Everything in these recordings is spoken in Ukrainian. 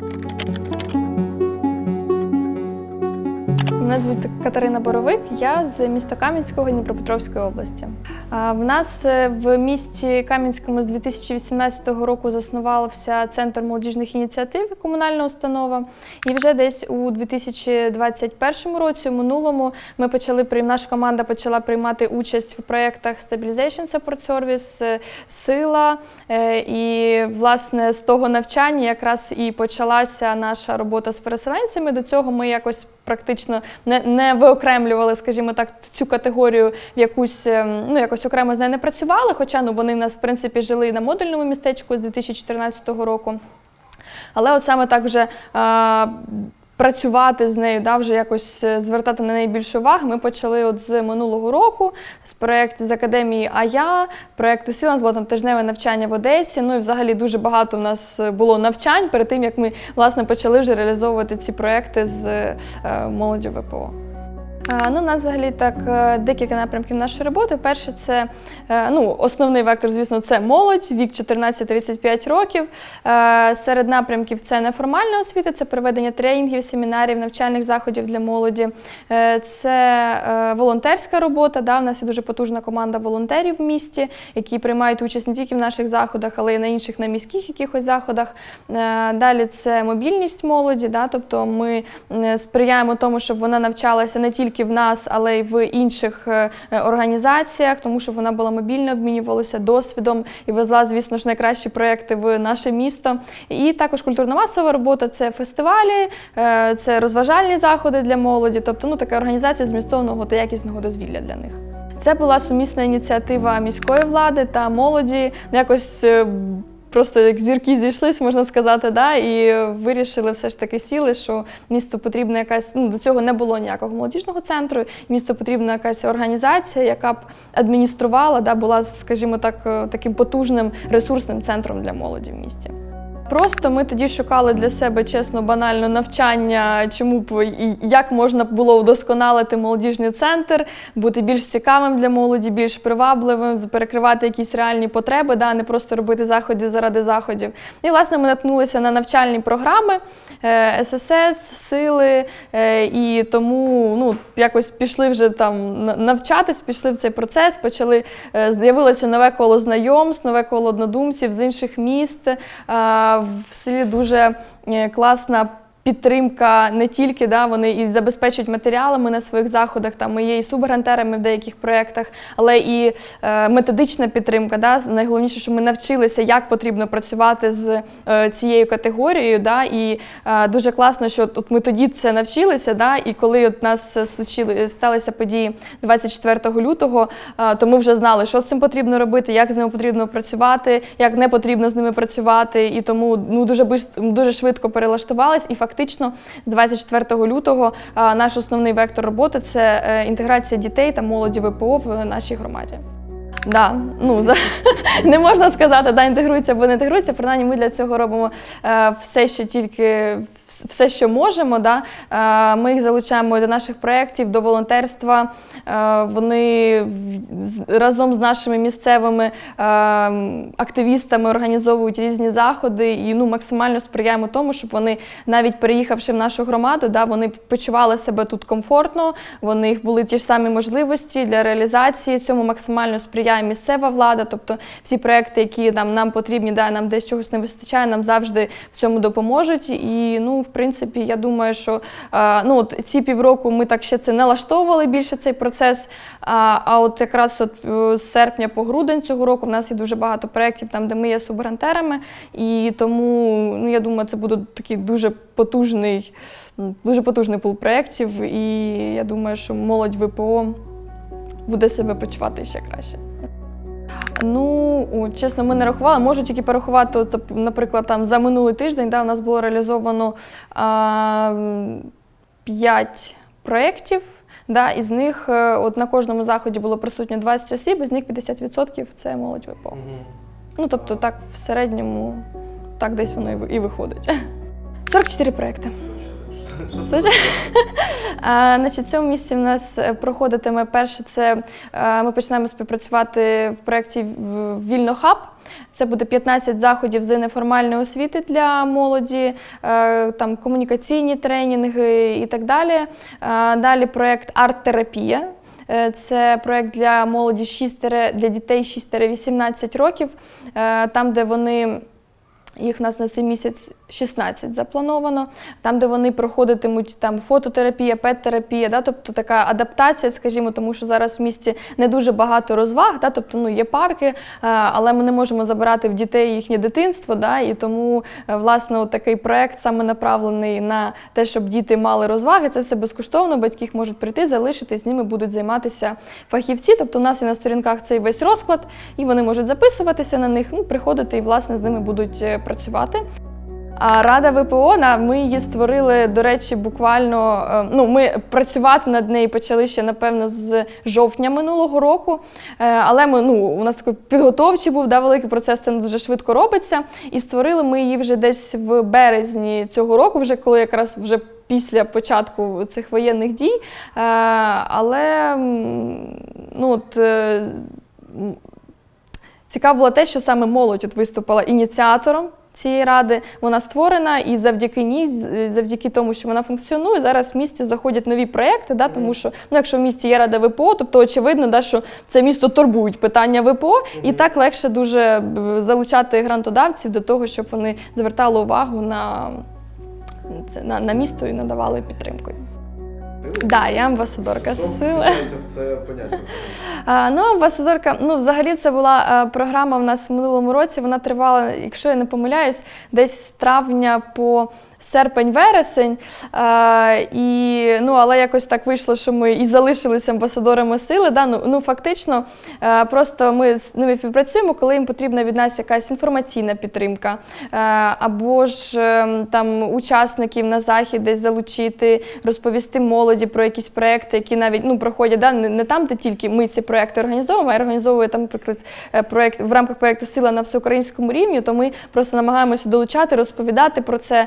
thank you Мене звуть Катерина Боровик, я з міста Кам'янського Дніпропетровської області. В нас е, в місті Кам'янському з 2018 року заснувався центр молодіжних ініціатив, комунальна установа. І вже десь у 2021 році, у минулому, ми почали наша команда почала приймати участь в проєктах Stabilization Support Service, е, Сила. Е, І власне з того навчання якраз і почалася наша робота з переселенцями. До цього ми якось практично не, не виокремлювали, скажімо так, цю категорію в якусь, ем, ну якось окремо з нею не працювали. Хоча ну вони в нас в принципі жили на модульному містечку з 2014 року. Але от саме так вже працювати з нею, да, вже якось е, звертати на неї більше уваги. Ми почали от з минулого року з проєкту з академії АЯ, проєкту Сила, з було там тижневе навчання в Одесі. Ну і взагалі дуже багато в нас було навчань перед тим, як ми власне почали вже реалізовувати ці проекти з е, молоддю ВПО. Ну, у нас взагалі так е, декілька напрямків нашої роботи. Перше, це е, ну, основний вектор, звісно, це молодь, вік 14-35 років. Е, Серед напрямків це неформальна освіта, це проведення тренінгів, семінарів, навчальних заходів для молоді. Це волонтерська робота. Да, У нас є дуже потужна команда волонтерів в місті, які приймають участь не тільки в наших заходах, але й на інших на міських якихось заходах. Далі це мобільність молоді, да, тобто ми сприяємо тому, щоб вона навчалася не тільки в нас, але й в інших е, е, організаціях, тому що вона була мобільна, обмінювалася досвідом і везла, звісно ж, найкращі проекти в наше місто. І також культурно-масова робота це фестивалі, е, це розважальні заходи для молоді, тобто ну, така організація змістовного та якісного дозвілля для них. Це була сумісна ініціатива міської влади та молоді. Ну, Якось просто як зірки зійшлись, можна сказати, да, і вирішили все ж таки сіли, що місту потрібна якась, ну до цього не було ніякого молодіжного центру, місту потрібна якась організація, яка б адмініструвала, да, була, скажімо так, е, таким потужним ресурсним центром для молоді в місті. Просто ми тоді шукали для себе чесно, банально навчання, чому б і як можна було вдосконалити молодіжний центр, бути більш цікавим для молоді, більш привабливим, перекривати якісь реальні потреби, да, не просто робити заходи заради заходів. І власне ми наткнулися на навчальні програми е, ССС, сили, е, і тому ну, якось пішли вже там навчатись, пішли в цей процес, почали е, з'явилося нове коло знайомств, нове коло однодумців з інших міст. В селі дуже е, класна. Підтримка не тільки да, вони і забезпечують матеріалами на своїх заходах, там ми є і субгрантерами в деяких проєктах, але і е, методична підтримка. Да, найголовніше, що ми навчилися, як потрібно працювати з е, цією категорією. Да, і е, дуже класно, що от, ми тоді це навчилися. Да, і коли от нас случили, сталися події 24 лютого, е, то ми вже знали, що з цим потрібно робити, як з ними потрібно працювати, як не потрібно з ними працювати. І тому ну, дуже, дуже швидко перелаштувались. І фактично з 24 лютого наш основний вектор роботи це е, інтеграція дітей та молоді ВПО в нашій громаді. Да, ну за не можна сказати, да, інтегрується або не інтегрується. Принаймні, ми для цього робимо е, все, що тільки все, що можемо. Да. Е, ми їх залучаємо до наших проєктів, до волонтерства. Е, вони разом з нашими місцевими е, активістами організовують різні заходи і ну, максимально сприяємо тому, щоб вони, навіть переїхавши в нашу громаду, да, вони почували себе тут комфортно, вони їх були ті ж самі можливості для реалізації. Цьому максимально сприяє місцева влада. Тобто всі проекти, які нам, нам потрібні, да, нам десь чогось не вистачає, нам завжди в цьому допоможуть. І ну, в принципі, я думаю, що е, ну, от ці півроку ми так ще це налаштовували більше цей процес. А, а от якраз от е, з серпня по грудень цього року в нас є дуже багато проєктів, там, де ми є субгрантерами. І тому ну, я думаю, це буде такий дуже потужний, дуже потужний пул проєктів. І я думаю, що молодь ВПО буде себе почувати ще краще. Ну, чесно, ми не рахували. Можу тільки порахувати, наприклад, там за минулий тиждень да, у нас було реалізовано а, 5 проєктів. Да, із них е, от на кожному заході було присутньо 20 осіб, із них 50% це молодь ВПО. Ну, тобто, так в середньому так десь воно і ви- і виходить. 44 проєкти. Слухай. А, Значить, цьому місці в нас е, проходитиме перше, це е, ми почнемо співпрацювати в проєкті в- Вільнохаб. Це буде 15 заходів з неформальної освіти для молоді, е, там комунікаційні тренінги і так далі. Далі проєкт Арт-терапія. Це проєкт для молоді 6, для дітей 6-18 років, там, де вони їх у нас на цей місяць 16 заплановано, там, де вони проходитимуть там фототерапія, пет-терапія, да, тобто така адаптація, скажімо, тому що зараз в місті не дуже багато розваг, да, тобто ну, є парки, е, але ми не можемо забирати в дітей їхнє дитинство. Да, і тому е, власне такий проект саме направлений на те, щоб діти мали розваги. Це все безкоштовно, батьки можуть прийти, залишити, з ними будуть займатися фахівці. Тобто у нас є на сторінках цей весь розклад, і вони можуть записуватися на них, ну, приходити і власне з ними будуть е, працювати. А Рада ВПО, на- ми її створили, до речі, буквально. е, Ну, ми працювати над нею почали ще, напевно, з жовтня минулого року. Е, Але ми, ну, у нас такий підготовчий був да, великий процес, це дуже швидко робиться. І створили ми її вже десь в березні цього року, вже коли якраз вже. Після початку цих воєнних дій, Е, але ну, от, Цікаво було те, що саме молодь от виступила ініціатором цієї ради. Вона створена, і завдяки ній, завдяки тому, що вона функціонує, зараз в місті заходять нові проекти. Да, тому що ну, якщо в місті є рада ВПО, тобто очевидно, да, що це місто турбують питання ВПО, і так легше дуже залучати грантодавців до того, щоб вони звертали увагу на, на, на місто і надавали підтримку. Да, я амбасадорка Що сили. в це поняття? А, ну, амбасадорка, ну, взагалі, це була е, програма в нас в минулому році. Вона тривала, якщо я не помиляюсь, десь з травня по серпень-вересень. І, ну, але якось так вийшло, що ми і залишилися амбасадорами сили. Да? Ну, ну, фактично, е, просто ми з ними співпрацюємо, коли їм потрібна від нас якась інформаційна підтримка, е, або ж е, там учасників на захід десь залучити, розповісти молоді про якісь проекти, які навіть ну, проходять да, не, там, де тільки ми ці проекти організовуємо, а організовує там, наприклад, е, проект в рамках проекту Сила на всеукраїнському рівні, то ми просто намагаємося долучати, розповідати про це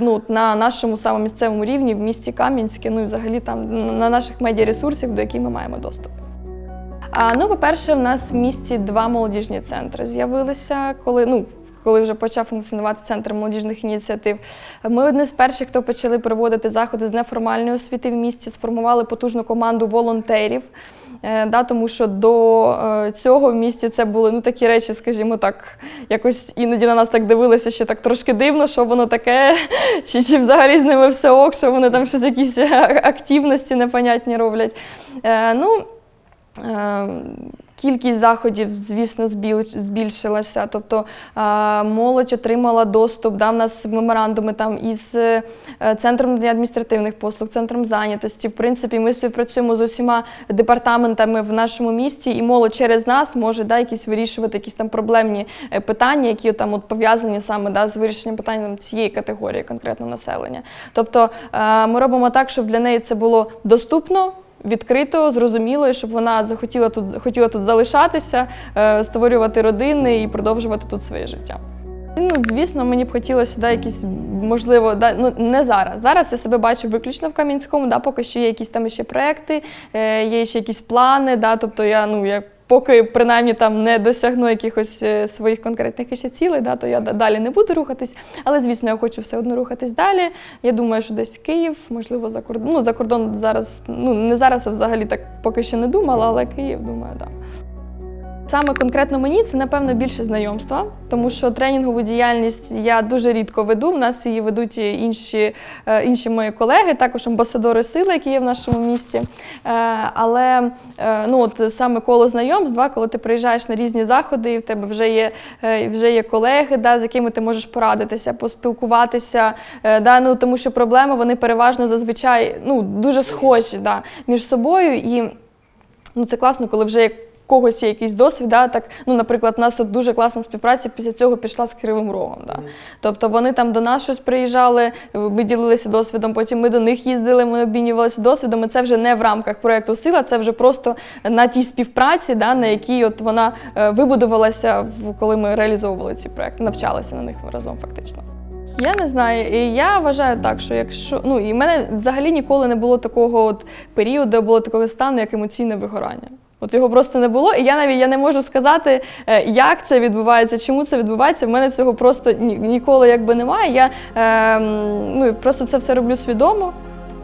ну, на нашому самому місцевому рівні в місті Кам'янське, ну і взагалі там на наших медіаресурсах, до яких ми маємо доступ. А, ну, по-перше, в нас в місті два молодіжні центри з'явилися, коли ну. Коли вже почав функціонувати центр молодіжних ініціатив, ми одні з перших, хто почали проводити заходи з неформальної освіти в місті, сформували потужну команду волонтерів. Е, да, тому що до е, цього в місті це були ну, такі речі, скажімо так, якось іноді на нас так дивилися, що так трошки дивно, що воно таке, чи, чи взагалі з ними все ок, що вони там щось якісь активності непонятні роблять. Е, ну, Кількість заходів, звісно, збіл- збільшилася. Тобто молодь отримала доступ. Да, в нас меморандуми там із е, центром адміністративних послуг, центром зайнятості. В принципі, ми співпрацюємо з усіма департаментами в нашому місті, і молодь через нас може да, якісь вирішувати якісь там проблемні е, питання, які там от пов'язані саме да, з вирішенням питань там, цієї категорії конкретно населення. Тобто ми робимо так, щоб для неї це було доступно відкрито, зрозуміло, і щоб вона захотіла тут хотіла тут залишатися, е, створювати родини і продовжувати тут своє життя. Ну, звісно, мені б хотілося сюди якісь, можливо, да, ну не зараз. Зараз я себе бачу виключно в Кам'янському, да, поки що є якісь там ще проекти, е, є ще якісь плани. Да, тобто я, ну, я поки принаймні там не досягну якихось е, своїх конкретних ще цілей, да, то я далі не буду рухатись. Але, звісно, я хочу все одно рухатись далі. Я думаю, що десь Київ, можливо, за кордон. Ну, за кордон зараз, ну не зараз, а взагалі так поки ще не думала, але Київ, думаю, так. Да. Саме конкретно мені це напевно більше знайомства, тому що тренінгову діяльність я дуже рідко веду. В нас її ведуть інші, е, інші мої колеги, також амбасадори сили, які є в нашому місті. Е, Але е, ну, от саме коло знайомств, коли ти приїжджаєш на різні заходи, і в тебе вже є, вже є колеги, да, з якими ти можеш порадитися, поспілкуватися. Да, ну, тому що проблеми вони переважно зазвичай ну, дуже схожі да, між собою. І ну, це класно, коли вже когось є якийсь досвід. Да, так, ну, наприклад, у нас тут дуже класна співпраця після цього пішла з Кривим Рогом. Да. Тобто вони там до нас щось приїжджали, ми ділилися досвідом, потім ми до них їздили, ми обмінювалися досвідом. І це вже не в рамках проєкту Сила, це вже просто на тій співпраці, да, на якій от вона е, вибудувалася, коли ми реалізовували ці проекти, навчалися на них разом фактично. Я не знаю. І я вважаю так, що якщо ну і в мене взагалі ніколи не було такого от періоду, було такого стану, як емоційне вигорання. От його просто не було, і я навіть я не можу сказати, е, як це відбувається, чому це відбувається. В мене цього просто ні, ніколи якби немає. Я е, ну, просто це все роблю свідомо.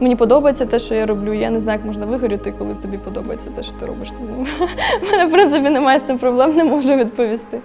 Мені подобається те, що я роблю. Я не знаю, як можна вигоріти, коли тобі подобається те, що ти робиш. Тому в мене, в принципі, немає з цим проблем, не можу відповісти.